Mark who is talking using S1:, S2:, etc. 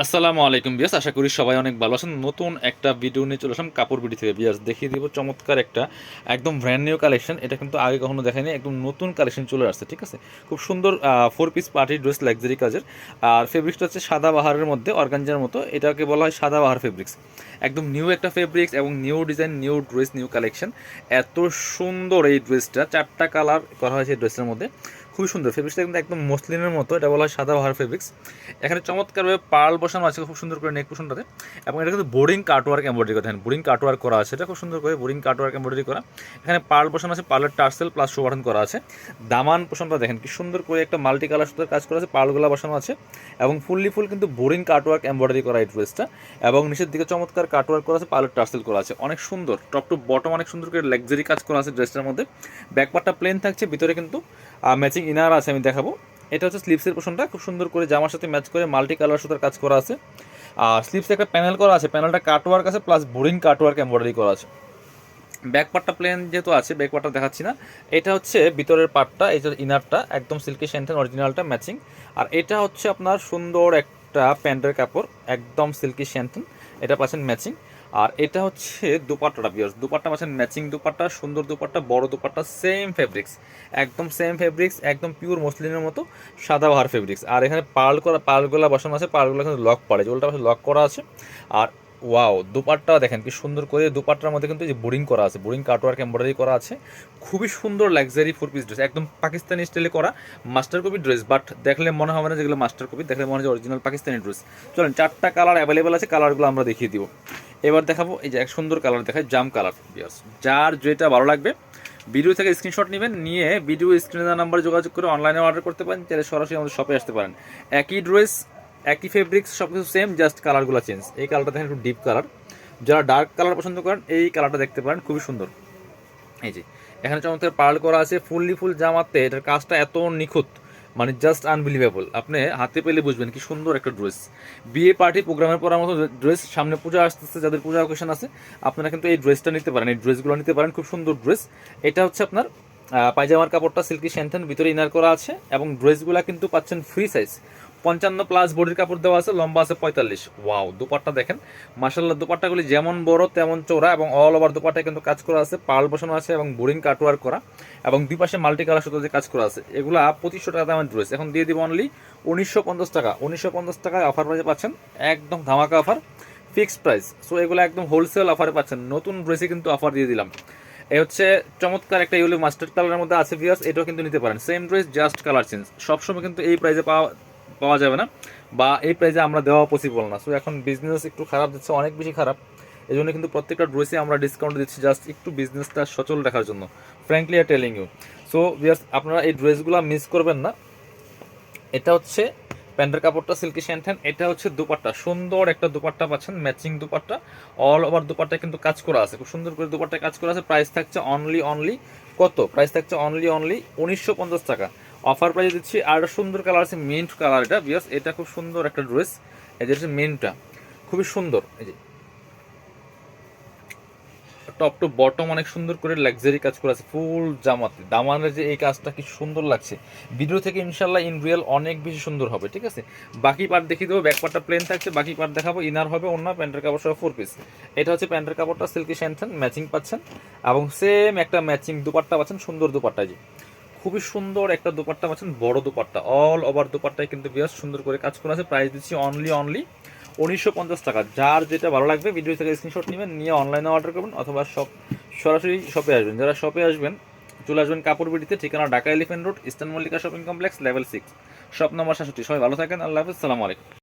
S1: আসসালামু আলাইকুম বিয়াস আশা করি সবাই অনেক ভালো আছেন। নতুন একটা ভিডিও নিয়ে চলে আসলাম কাপড় বিডি থেকে। বিয়াস দেখিয়ে দিব চমৎকার একটা একদম ব্র্যান্ড নিউ কালেকশন এটা কিন্তু আগে কখনো দেখায়নি একদম নতুন কালেকশন চলে আসছে, ঠিক আছে? খুব সুন্দর four piece party dress luxury কাজের। আর ফেব্রিক্সটা হচ্ছে সাদা বাহারের মধ্যে, অর্গানজার মতো। এটাকে বলা হয় সাদা বাহার ফেব্রিক্স একদম নিউ একটা ফেব্রিক্স এবং new design new dress new collection এত সুন্দর এই ড্রেসটা চারটা কালার করা হয়েছে ড্রেসের মধ্যে। খুবই সুন্দর ফেব্রিক্সটা কিন্তু একদম মসলিনের মতো, এটা বলা হয় সাদা বাহার ফেব্রিক্স এখানে চমৎকারভাবে পার্ল বসানো আছে, খুব সুন্দর করে নেক পোষণটাতে এবং এটা কিন্তু বোরিং কাটওয়ার্ক এমব্রয়ডারি করা বোরিং কাটওয়ার্ক করা আছে, এটা খুব সুন্দর করে বোরিং কাটওয়ার্ক এমব্রয়ডারি করা। এখানে পার্ল বসানো আছে পার্লের টার্সেল প্লাস শো বাটন করা আছে। দামান পোষণটা দেখেন, কি সুন্দর করে একটা মাল্টি কালার সুতোর কাজ করা আছে পার্লগুলো বসানো আছে। এবং ফুললি ফুল কিন্তু বোরিং কাটওয়ার্ক এমব্রয়ডারি করা এই ড্রেসটা এবং নিচের দিকে চমৎকার কাটওয়ার্ক করা আছে পার্লের টার্সেল করা আছে। অনেক সুন্দর টপ টু বটম অনেক সুন্দর করে লাক্সারি কাজ করা আছে ড্রেসটার মধ্যে। ব্যাকপার্টটা প্লেন থাকছে, ভিতরে কিন্তু ম্যাচিং ইনার আছে আমি দেখাবো। এটা হচ্ছে স্লিপসের পোষণটা খুব সুন্দর করে জামার সাথে ম্যাচ করে মাল্টি কালার সুতার কাজ করা আছে। আর স্লিপসে একটা প্যানেল করা আছে। প্যানেলটা কাটওয়ার্ক আছে প্লাস বোরিং কাটওয়ার্ক এমব্রয়ডারি করা আছে। ব্যাক পার্টটা প্লেন যেহেতু আছে ব্যাক পার্টটা দেখাচ্ছি না। এটা হচ্ছে ভিতরের পার্টটা যে ইনারটা একদম সিল্কি শ্যান্টেন অরিজিনালটা ম্যাচিং আর এটা হচ্ছে আপনার সুন্দর একটা প্যান্টের কাপড়, একদম সিল্কি শ্যান্টেন এটা পাচ্ছেন ম্যাচিং আর এটা হচ্ছে দুপাট্টাটা বিয়ার্স দুপাট্টা মাছের ম্যাচিং দুপাট্টা, সুন্দর দুপাট্টা, বড় দুপাট্টা সেম ফেব্রিক্স একদম সেম ফেব্রিক্স একদম পিওর মসলিনের মতো সাদা বাহার ফেব্রিক্স আর এখানে পার্ল করা পার্লগুলো বসানো আছে পার্লগুলো এখানে লক পড়ে যেগুলোটা পাশে লক করা আছে। আর ওয়াও দুপাট্টা দেখেন কি সুন্দর করে দুপাট্টার মধ্যে কিন্তু যে বোরিং করা আছে, বোরিং কাটওয়ার্ক এমব্রয়ডারি করা আছে। খুবই সুন্দর লাক্সারি ফোর পিস ড্রেস একদম পাকিস্তানি স্টাইলে করা মাস্টার কপি ড্রেস বাট দেখলে মনে হবে না যেগুলো মাস্টার কপি দেখলে মনে হয় অরিজিনাল পাকিস্তানি ড্রেস চলেন, চারটা কালার অ্যাভেলেবেল আছে কালারগুলো আমরা দেখিয়ে দিব। এবার দেখাবো এই যে এক সুন্দর কালার দেখায়, জাম কালার বিয়ার্স যার যেটা ভালো লাগবে ভিডিও থেকে স্ক্রিনশট নেবেন, নিয়ে ভিডিও স্ক্রিনে নাম্বারে যোগাযোগ করে অনলাইনে অর্ডার করতে পারেন, চাইলে সরাসরি আমাদের শপে আসতে পারেন। একই ড্রেস একই ফেব্রিক্স সব কিছু সেম জাস্ট কালারগুলো চেঞ্জ এই কালারটা দেখেন একটু ডিপ কালার যারা ডার্ক কালার পছন্দ করেন, এই কালারটা দেখতে পারেন, খুবই সুন্দর। এই যে, এখানে চমৎকার পার্ল করা আছে, ফুললি ফুল জামাতে, এটার কাজটা এত নিখুঁত মানে জাস্ট আনবিলিভেবল আপনি হাতে পেলে বুঝবেন কি সুন্দর একটা ড্রেস বিয়ে পার্টি প্রোগ্রামের পরার মতো ড্রেস সামনে পূজা আসতেছে, যাদের পূজা অকেশন আছে, আপনারা কিন্তু এই ড্রেসটা নিতে পারেন, এই ড্রেসগুলো নিতে পারেন, খুব সুন্দর ড্রেস এটা হচ্ছে আপনার পায়জামার কাপড়টা সিল্কি শ্যান্থেন ভিতরে ইনার করা আছে, এবং ড্রেসগুলো কিন্তু পাচ্ছেন ফ্রি সাইজ পঞ্চান্ন প্লাস বডির কাপড় দেওয়া আছে, লম্বা আছে পঁয়তাল্লিশ। ওয়াও দুপাট্টা দেখেন। মাসাল্লাহ দুপাট্টাগুলি যেমন বড় তেমন চৌড়া এবং অল ওভার দুপাট্টায় কিন্তু কাজ করা আছে, পাল বসানো আছে এবং বোরিং কাটওয়ার করা এবং দুই পাশে মাল্টি কালার সুতো দিয়ে কাজ করা আছে। এগুলা পঁচিশশো টাকা দামের ড্রেস এখন দিয়ে দিব অনলি উনিশশো পঞ্চাশ টাকা। উনিশশো পঞ্চাশ টাকায় অফার প্রাইসে পাচ্ছেন, একদম ধামাকা অফার ফিক্সড প্রাইস সো এগুলো একদম হোলসেল অফারে পাচ্ছেন। নতুন ড্রেসে কিন্তু অফার দিয়ে দিলাম। এই হচ্ছে চমৎকার একটা ইউলি মাস্টার্ড কালারের মধ্যে আছে ভিউয়ার্স এটাও কিন্তু নিতে পারেন। Same dress just colour change সবসময় কিন্তু এই প্রাইসে পাওয়া পাওয়া যাবে না বা এই প্রাইজে আমরা দেওয়া পসিবল না। সো এখন বিজনেস একটু খারাপ যাচ্ছে অনেক বেশি খারাপ। এই জন্য কিন্তু প্রত্যেকটা ড্রেসে আমরা ডিসকাউন্ট দিচ্ছি জাস্ট একটু বিজনেসটা সচল রাখার জন্য। ফ্র্যাঙ্কলি আর টেলিং ইউ সো ভিউয়ার্স আপনারা এই ড্রেসগুলো মিস করবেন না। এটা হচ্ছে প্যান্টের কাপড়টা সিল্কি শ্যান্টেন এটা হচ্ছে দুপাট্টা। সুন্দর একটা দুপাট্টা পাচ্ছেন ম্যাচিং দুপাট্টা। অল ওভার দুপাট্টায় কিন্তু কাজ করা আছে। খুব সুন্দর করে দুপাট্টায় কাজ করা আছে। প্রাইস থাকছে অনলি অনলি কত? প্রাইস থাকছে অনলি অনলি উনিশশো পঞ্চাশ টাকা। অফার প্রাইস দিচ্ছি। আর সুন্দর কালার আছে মিন্ট কালার এটা বিয়াস এটা খুব সুন্দর একটা ড্রেস। এই যে মিন্টটা, খুবই সুন্দর। এই যে টপ টু বটম অনেক সুন্দর করে লাক্সারি কাজ করা আছে, ফুল জামাতে। দামানের যে এই কাজটা কি সুন্দর লাগছে। ভিডিও থেকে ইনশাল্লাহ ইন রিয়েল অনেক বেশি সুন্দর হবে, ঠিক আছে? বাকি পার্ট দেখিয়ে দেবো ব্যাক পার্টটা প্লেন থাকছে, বাকি পার্ট দেখাবো ইনার হবে অন্য প্যান্টের কাপড় সহ ফোর পিস এটা হচ্ছে প্যান্টের কাপড়টা সিল্কি শ্যান্থেন ম্যাচিং পাচ্ছেন। এবং সেম একটা ম্যাচিং দুপাট্টা পাচ্ছেন, সুন্দর দুপাট্টা যে। খুবই সুন্দর একটা দুপাট্টা পাচ্ছেন, বড় দুপাট্টা। অল ওভার দুপাট্টায় কিন্তু বেশ সুন্দর করে কাজ করা আছে প্রাইস দিচ্ছি অনলি অনলি উনিশশো পঞ্চাশ টাকা। যার যেটা ভালো লাগবে ভিডিও থেকে স্ক্রিনশট নেবেন, নিয়ে অনলাইনে অর্ডার করবেন, অথবা শপ সরাসরি শপে আসবেন। যারা শপে আসবেন, চলে আসবেন কাপড় বিডিতে ঠিকানা Dhaka Elephant Road Eastern Mallika shopping complex level six shop number সাতষট্টি সবাই ভালো থাকেন, আল্লাহ হাফিজ, সালাম আলাইকুম।